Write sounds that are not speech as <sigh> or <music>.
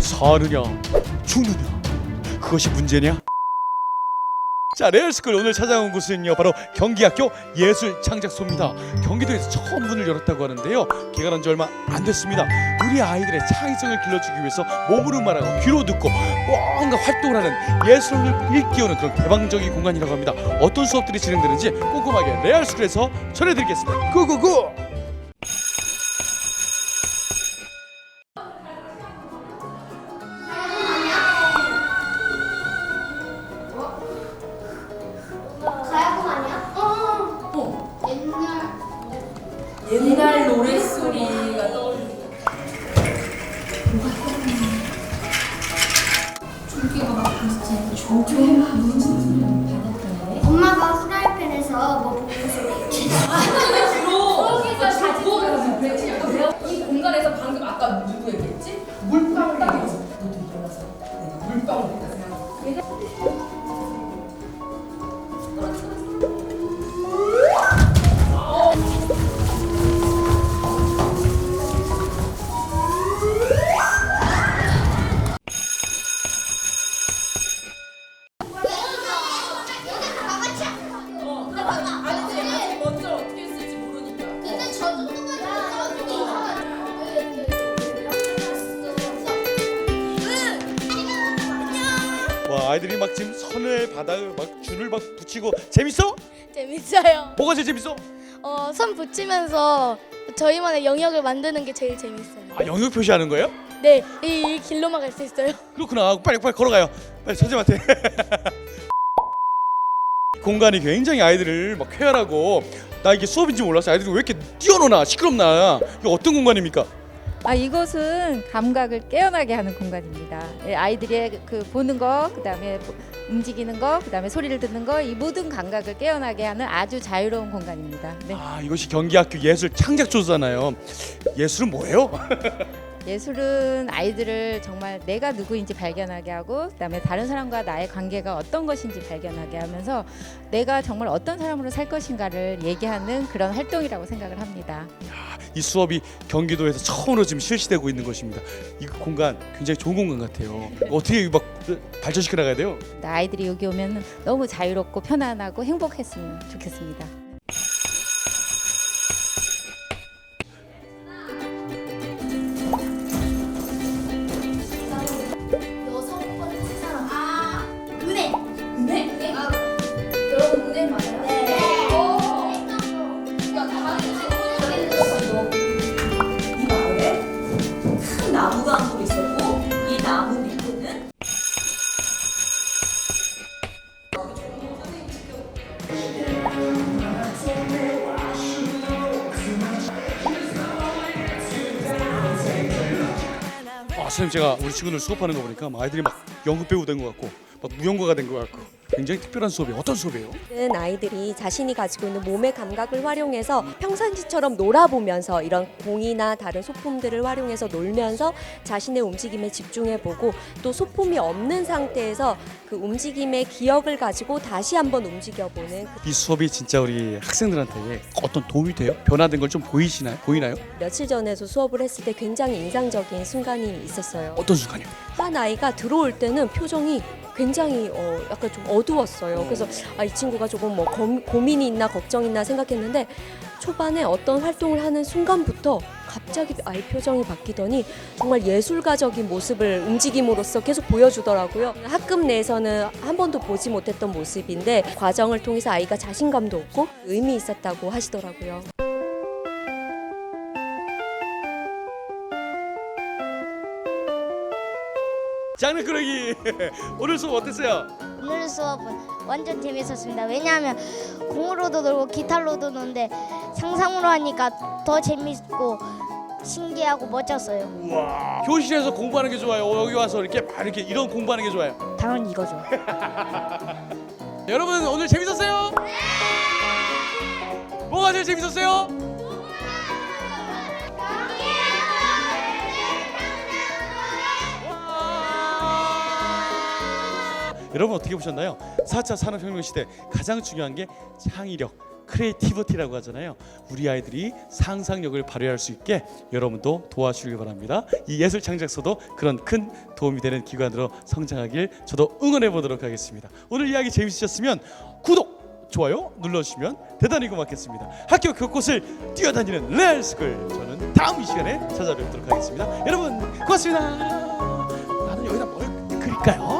사느냐 죽느냐 그것이 문제냐? 자 레알스쿨 오늘 찾아온 곳은요 바로 경기학교 예술창작소입니다. 경기도에서 처음 문을 열었다고 하는데요 개관한 지 얼마 안 됐습니다. 우리 아이들의 창의성을 길러주기 위해서 몸으로 말하고 귀로 듣고 뭔가 활동을 하는 예술을 일깨우는 그런 개방적인 공간이라고 합니다. 어떤 수업들이 진행되는지 꼼꼼하게 레알스쿨에서 전해드리겠습니다. 고고고 Oh. <laughs> 아이들이 막 지금 선을 바닥 막 줄을 막 붙이고 재밌어? 재밌어요. 뭐가 제일 재밌어? 어, 선 붙이면서 저희만의 영역을 만드는 게 제일 재밌어요. 아 영역 표시하는 거예요? 네, 이, 이 길로만 갈 수 있어요. <laughs> 그렇구나. 빨리 빨리 걸어가요. 빨리 선생님한테. <laughs> 공간이 굉장히 아이들을 막 쾌활하고 나 이게 수업인지 몰랐어. 아이들이 왜 이렇게 뛰어노나 시끄럽나. 이거 어떤 공간입니까? 아 이곳은 감각을 깨어나게 하는 공간입니다. 예, 아이들의 그 보는 거, 그 다음에 보- 움직이는 거, 그 다음에 소리를 듣는 거, 이 모든 감각을 깨어나게 하는 아주 자유로운 공간입니다. 네. 아 이것이 경기학교 예술 창작조잖아요. 예술은 뭐예요? <laughs> 예술은 아이들을 정말 내가 누구인지 발견하게 하고, 그다음에 다른 사람과 나의 관계가 어떤 것인지 발견하게 하면서 내가 정말 어떤 사람으로 살 것인가를 얘기하는 그런 활동이라고 생각을 합니다. 이 수업이 경기도에서 처음으로 지금 실시되고 있는 것입니다. 이 공간 굉장히 좋은 공간 같아요. 어떻게 막 발전시켜 나가야 돼요? 아이들이 여기 오면 너무 자유롭고 편안하고 행복했으면 좋겠습니다. 선생님 제가 우리 친구들 수업하는 거 보니까 막 아이들이 막 연극 배우 된 것 같고 막 무용가가 된 것 같고 굉장히 특별한 수업이에요. 어떤 수업이에요? 는 아이들이 자신이 가지고 있는 몸의 감각을 활용해서 평상시처럼 놀아보면서 이런 공이나 다른 소품들을 활용해서 놀면서 자신의 움직임에 집중해보고 또 소품이 없는 상태에서 그 움직임의 기억을 가지고 다시 한번 움직여보는 그이 수업이 진짜 우리 학생들한테 어떤 도움이 돼요? 변화된 걸 좀 보이시나요? 보이나요? 며칠 전에도 수업을 했을 때 굉장히 인상적인 순간이 있었어요. 어떤 순간이요? 한 아이가 들어올 때는 표정이 굉장히 어, 약간 좀 어두웠어요. 그래서 아, 이 친구가 조금 뭐 검- 고민이 있나 걱정이 있나 생각했는데 초반에 어떤 활동을 하는 순간부터 갑자기 아이 표정이 바뀌더니 정말 예술가적인 모습을 움직임으로써 계속 보여주더라고요. 학급 내에서는 한 번도 보지 못했던 모습인데 과정을 통해서 아이가 자신감도 얻고 의미 있었다고 하시더라고요. 장난꾸러기 <laughs> 오늘 수업 어땠어요? 오늘 수업은 완전 재밌었습니다. 왜냐하면 공으로도 놀고 기타로도 노는데 상상으로 하니까 더 재밌고 신기하고 멋졌어요. 우와 교실에서 공부하는 게 좋아요. 여기 와서 이렇게 막 이렇게 이런 공부하는 게 좋아요. 당연히 이거죠. <laughs> 여러분 오늘 재밌었어요? 뭐가 제일 재밌었어요? 여러분 어떻게 보셨나요? 4차 산업혁명 시대 가장 중요한 게 창의력 크리에이티비티라고 하잖아요. 우리 아이들이 상상력을 발휘할 수 있게 여러분도 도와주시기 바랍니다. 이 예술 창작소도 그런 큰 도움이 되는 기관으로 성장하길 저도 응원해 보도록 하겠습니다. 오늘 이야기 재밌으셨으면 구독, 좋아요 눌러주시면 대단히 고맙겠습니다. 학교 곳곳을 뛰어다니는 레알스쿨 저는 다음 이 시간에 찾아뵙도록 하겠습니다. 여러분 고맙습니다. 나는 여기다 뭘 그릴까요?